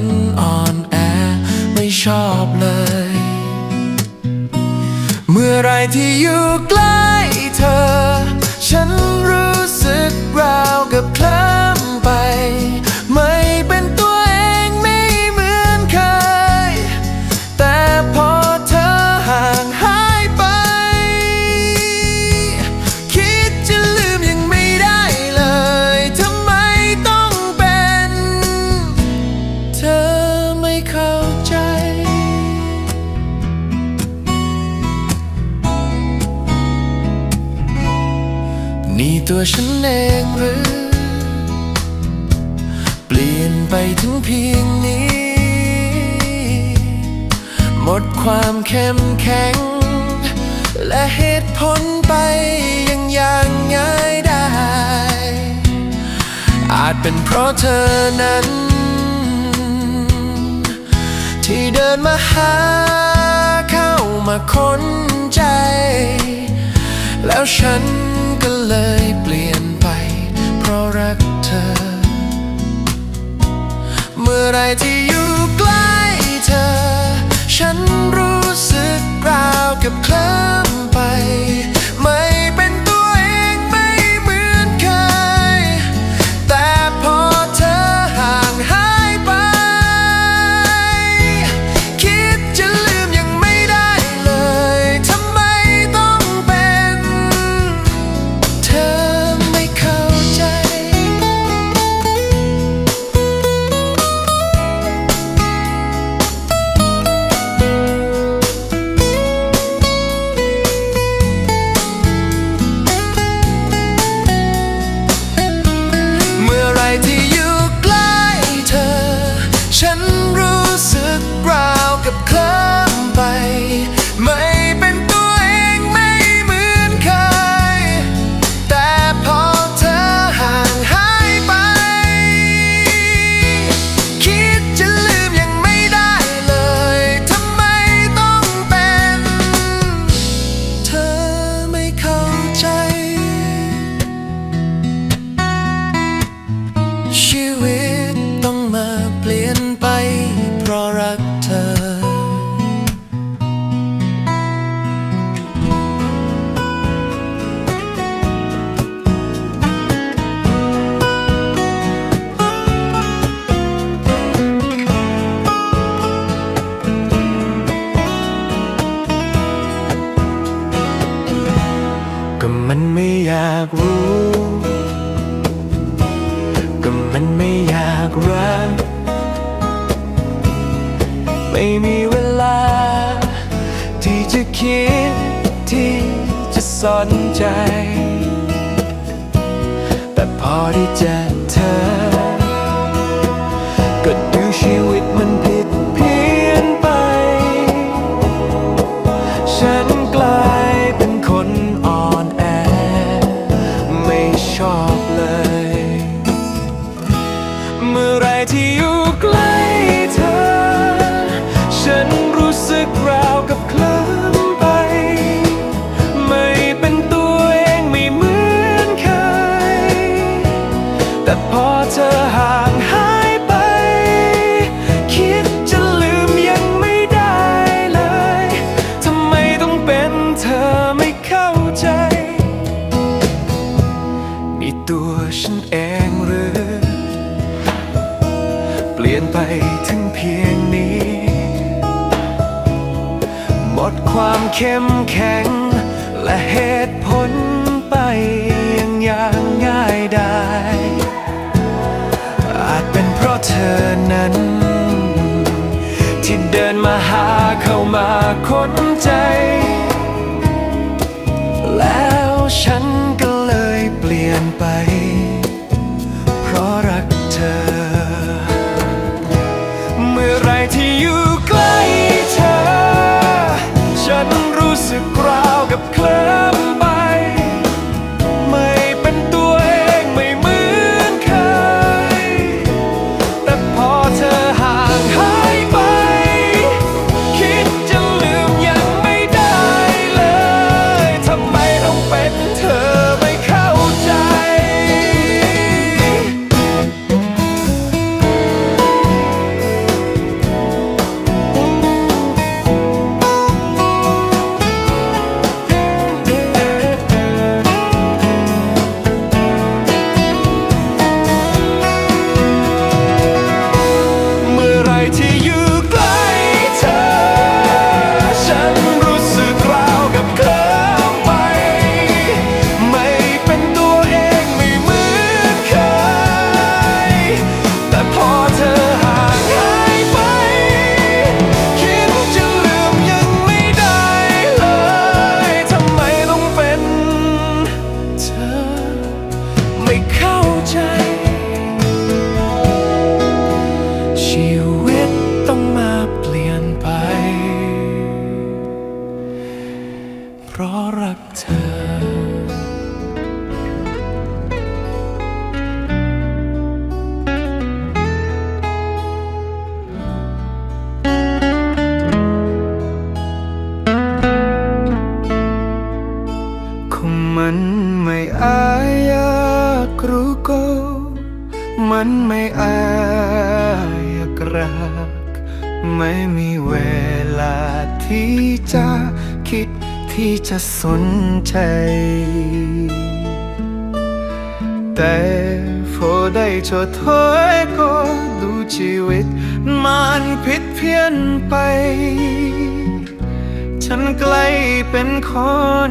นอ่อนแอไม่ชอบเลย เมื่อไรที่อยู่ใกล้เธอ ฉันรู้สึกราวกับเคลิ้มไป ไปถึงเพียงนี้ หมดความเข้มแข็ง และเหตุผลไปยังอย่างง่ายได้ อาจเป็นเพราะเธอนั้น ที่เดินมาหาเข้ามาค้นใจ แล้วฉันก็เลยเปลี่ยนไป เพราะรัก มื่อไรที่อยู่ใกล้เธอ ฉันรู้สึกราวกับเคลิ้ม จะคิดที่จะสนใจ แต่พอได้เจอเธอ ก็ดูชีวิตมันผิดเพี้ยนไป ฉันกลายเป็นคนอ่อนแอ ไม่ชอบ เข้มแข็ง และเหตุผลไปยังอย่างง่ายได้ อาจเป็นเพราะเธอนั้น ที่เดินมาหาเข้ามาค้นใจ แล้วฉันก็เลยเปลี่ยนไป เพราะรัก มันไม่อายากรู้ก็มันไม่อายากรัก ไม่มีเวลาที่จะคิดที่จะสนใจ แต่พอได้โชดถอยก็ดูชีวิต มันผิดเพี้ยนไป ฉันใกล้เป็นคน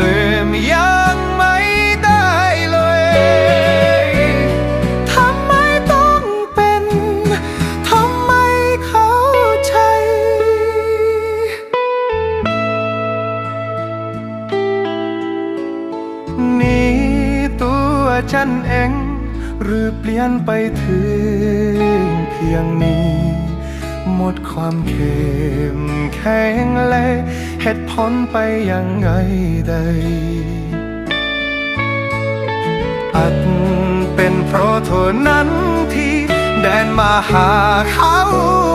ลืมยังไม่ได้เลย ทำไมต้องเป็น ทำไมเข้าใจ นี่ตัวฉันเอง หรือเปลี่ยนไปถึงเพียงนี้ หมดความเข้มแข็งและเหตุผลไปยังไงได้อาจเป็นเพราะเท่านั้นที่ แดนมาหาเขา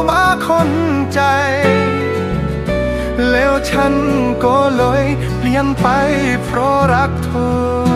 มาคนใจ แล้วฉันก็เลยเปลี่ยนไปเพราะรักเธอ